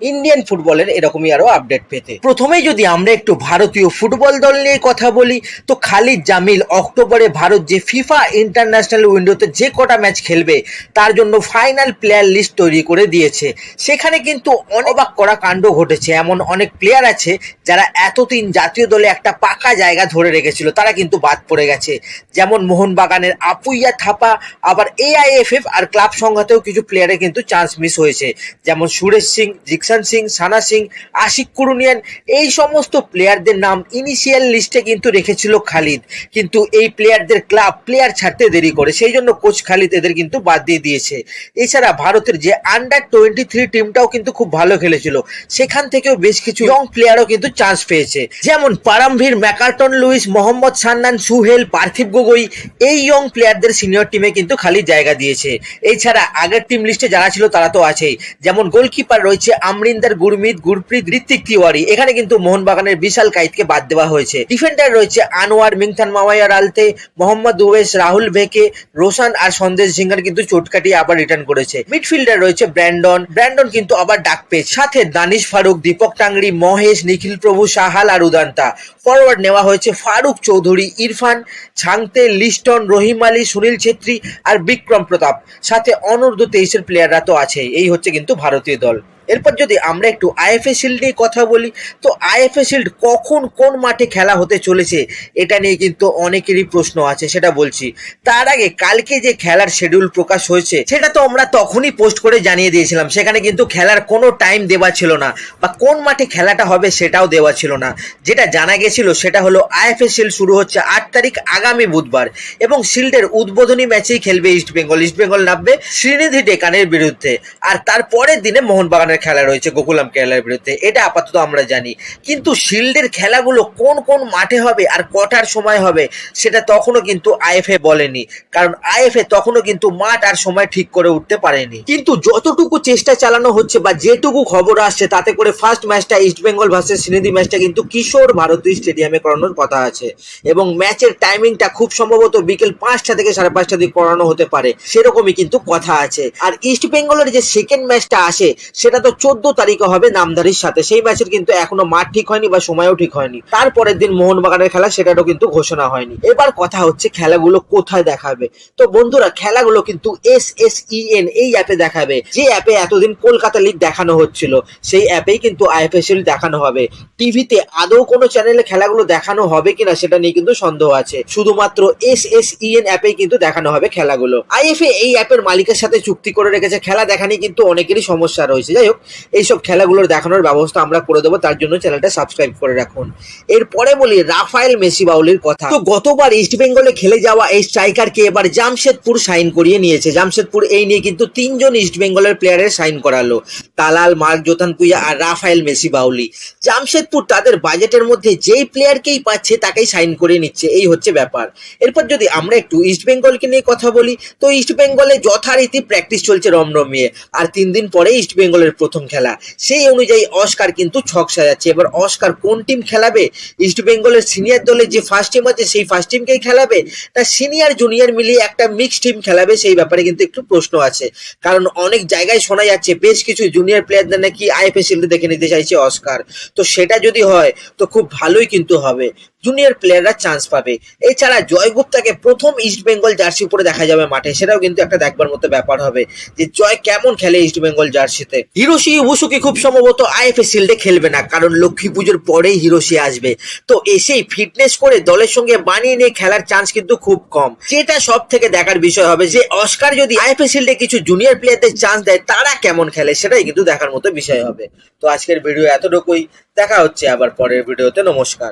Indian ফুটবলের এরকমই আরও আপডেট পেতে। প্রথমেই যদি আমরা একটু ভারতীয় ফুটবল দল নিয়ে কথা বলি, তো খালিদ জামিল অক্টোবরে ভারত যে ফিফা ইন্টারন্যাশনাল উইন্ডোতে যে কটা ম্যাচ খেলবে, তার জন্য ফাইনাল প্লেয়ার লিস্ট তৈরি করে দিয়েছে। সেখানে কিন্তু অনেক করা কাণ্ড ঘটেছে। এমন অনেক প্লেয়ার আছে যারা এতদিন জাতীয় দলে একটা পাকা জায়গা ধরে রেখেছিল, তারা কিন্তু বাদ পড়ে গেছে। যেমন মোহনবাগানের আপুইয়া থাপা, আবার এআইএফএফ আর ক্লাব সংঘাতেও কিছু প্লেয়ারের কিন্তু চান্স মিস হয়েছে। যেমন সুরেশ সিং জিকসান সিং সানা সিং আশিক কুরুনিয়ান এই সমস্ত প্লেয়ারদের নাম ইনিশিয়াল লিস্টে কিন্তু রেখেছিল খালিদ। কিন্তু এই প্লেয়ারদের ক্লাব প্লেয়ার ছাড়তে দেরি করে, সেই জন্য কোচ খালিদ এদের কিন্তু বাদ দিয়ে দিয়েছে। এছাড়া ভারতের যে আন্ডার টোয়েন্টি থ্রি টিমটাও কিন্তু খুব ভালো খেলেছিল। সেখান থেকেও বেশ কিছু ইয়ং প্লেয়ারও কিন্তু চান্স পেয়েছে। যেমন পারামভীর ম্যাকার্টন, লুইস, মোহাম্মদ সান্নান, সুহেল, পার্থিব গগৈ, এই ইয়ং প্লেয়ারদের সিনিয়র টিমে কিন্তু খালি জায়গা দিয়েছে। এছাড়া আগের টিম লিস্টে যারা ছিল তারা তো আছেই। যেমন গোলকিপার রয়েছে আমরিন্দার গুরমিত, গুরপ্রীত ঋত্বিক তিওয়ারি। এখানে কিন্তু মোহনবাগানের বিশাল কাইতকে বাদ দেওয়া হয়েছে। ডিফেন্ডার রয়েছে আনোয়ার মিংথান মামাইয়ার আলতে, মোহাম্মদ উবেশ রাহুল ভেকে, রোশান আর সন্দেশ সিংহার কিন্তু চোট কাটিয়ে আবার রিটার্ন করেছে। মিডফিল্ডার রয়েছে ব্র্যান্ডন। ব্র্যান্ডন কিন্তু আবার ডাক পেয়েছে। সাথে দানিশ ফারুক, দীপক টাংরি মহেশ, নিখিল প্রভু সাহাল আর উদান্তা। ফরওয়ার্ড নেওয়া হয়েছে ফারুক চৌধুরী, ইরফান ছাংতে লিস্টন, রহিম আলী, সুনীল ছেত্রী আর বিক্রম প্রতাপ। সাথে অনূর্ধ্ব তেইশের প্লেয়াররা তো আছে এই হচ্ছে কিন্তু ভারতীয় দল। এরপর যদি আমরা একটু আইএফএ শিল্ড নিয়ে কথা বলি, তো আইএফএ শিল্ড কখন কোন মাঠে খেলা হতে চলেছে, এটা নিয়ে কিন্তু অনেকেরই প্রশ্ন আছে, সেটা বলছি। তার আগে কালকে যে খেলার শিডিউল প্রকাশ হয়েছে, সেটা তো আমরা তখনই পোস্ট করে জানিয়ে দিয়েছিলাম, সেখানে কিন্তু খেলার কোনো টাইম দেওয়া ছিল না, বা কোন মাঠে খেলাটা হবে সেটাও দেওয়া ছিল না। যেটা জানা গেছিল, সেটা হলো আইএফএ শিল্ড শুরু হচ্ছে আট তারিখ আগামী বুধবার, এবং শিল্ডের উদ্বোধনী ম্যাচেই খেলবে ইস্টবেঙ্গল। ইস্টবেঙ্গল নামবে শ্রীনিধি ডেকানের বিরুদ্ধে, আর তারপরের দিনে মোহনবাগানের খেলা রয়েছে, গোকুলাম কেরালার বিরুদ্ধে, এটা আপাতত আমরা জানি। কিন্তু শিল্ডের খেলাগুলো কোন কোন মাঠে হবে আর কটার সময় হবে, সেটা তখনও কিন্তু আইএফএ বলেনি। কারণ আইএফএ তখনও কিন্তু মাঠ আর সময় ঠিক করে উঠতে পারেনি। কিন্তু যতটুকু চেষ্টা চালানো হচ্ছে বা যেটুকু খবর আসছে, তাতে করে ফার্স্ট ম্যাচটা ইস্ট বেঙ্গল ভার্সেস শ্রীনিধি ম্যাচটা কিন্তু কিশোর ভারতীয় স্টেডিয়ামে করানোর কথা আছে। এবং ম্যাচের টাইমিংটা খুব সম্ভবত বিকেল পাঁচটা থেকে সাড়ে পাঁচটা দিকে করানো হতে পারে, সেরকমই কিন্তু কথা আছে। আর ইস্ট বেঙ্গলের যে সেকেন্ড ম্যাচটা আসে সেটা তো চোদ্দ তারিখে হবে নামধারীর সাথে। সেই ম্যাচের কিন্তু এখনও মাঠ ঠিক হয়নি বা সময়ও ঠিক হয়নি। তারপরের দিন মোহনবাগানের খেলা, সেটারও কিন্তু ঘোষণা হয়নি। এবার কথা হচ্ছে খেলাগুলো কোথায় দেখাবে? তো বন্ধুরা, খেলাগুলো কিন্তু এস এস ইএন এই অ্যাপে দেখাবে। যে অ্যাপে এতদিন কলকাতা লিগ দেখানো হচ্ছিল, সেই অ্যাপেই কিন্তু আইএফএসএল দেখানো হবে। টিভিতে আদৌ কোনো চ্যানেলে খেলাগুলো দেখানো হবে কিনা, সেটা নিয়ে কিন্তু সন্দেহ আছে। শুধুমাত্র এস এস ইএন অ্যাপেই কিন্তু দেখানো হবে খেলাগুলো। আইএফএ এই অ্যাপের মালিকের সাথে চুক্তি করে রেখেছে। খেলা দেখা নিয়ে কিন্তু অনেকেরই সমস্যা রয়েছে। যাই হোক এইসব খেলাগুলোর দেখানোর ব্যবস্থা আমরা করে দেবো, তার জন্য চ্যানেলটা সাবস্ক্রাইব করে রাখুন। এরপরে বলি, রাফায়েল মেসি বাউলির কথা। তো গতবার ইস্ট বেঙ্গলে খেলে যাওয়া এই স্ট্রাইকারকে এবার জামশেদপুর সাইন করিয়ে নিয়েছে। জামশেদপুর এই নিয়ে কিন্তু তিনজন ইস্ট বেঙ্গলের প্লেয়ারের সাইন করালো, তালাল, মার্ক জোথান পুইয়া আর রাফায়েল মেসি বাউলি। জামশেদপুর তাদের বাজেটের মধ্যে যেই প্লেয়ারকেই পাচ্ছে, তাকেই সাইন করে নিচ্ছে। এই হচ্ছে ব্যাপার। এরপর যদি আমরা একটু ইস্ট বেঙ্গলকে নিয়ে কথা বলি, তো ইস্ট বেঙ্গলে যথারীতি প্র্যাকটিস চলছে রমরমিয়ে। আর তিন দিন পরে ইস্ট বেঙ্গলের প্রথম খেলা। সেই অনুযায়ী অস্কার কিন্তু ছক সাজাচ্ছে। এবার অস্কার কোন টিম খেলাবে? ইস্ট বেঙ্গলের সিনিয়র দলের যে ফার্স্ট টিম আছে, সেই ফার্স্ট টিমকেই খেলাবে? না সিনিয়র জুনিয়র মিলিয়ে একটা মিক্সড টিম খেলাবে, সেই ব্যাপারে কিন্তু একটু প্রশ্ন আছে। কারণ অনেক জায়গায় শোনা যাচ্ছে, বেশ কিছু জুনিয়র প্লেয়ারদের নাকি আইএফএসএল দেখে নিতে চাইছে অস্কার। তো সেটা যদি হয়, তো খুব ভালোই কিন্তু হবে। জুনিয়র প্লেয়াররা চান্স পাবে। এছাড়া জয় গুপ্তাকে প্রথম ইস্ট বেঙ্গল জার্সি পরে দেখা যাবে মাঠে। সেটাও কিন্তু একটা দেখবার মতো ব্যাপার হবে যে জয় কেমন খেলে ইস্ট বেঙ্গল জার্সিতে হিরোশি ইবুসুকি খুব সম্ভবত আইএফএ শিল্ডে খেলবে না, কারণ লক্ষ্মী পুজোর পরেই হিরোশি আসবে। তো এসেই ফিটনেস করে দলের সঙ্গে মানিয়ে নিয়ে খেলার চান্স কিন্তু খুব কম। যেটা সব থেকে দেখার বিষয় হবে যে অস্কার যদি আইএফএ শিল্ডে কিছু জুনিয়র প্লেয়ারদের চান্স দেয়, তারা কেমন খেলে সেটাই কিন্তু দেখার মতো বিষয় হবে। তো আজকের ভিডিও এতটুকুই। দেখা হচ্ছে আবার পরের ভিডিওতে নমস্কার।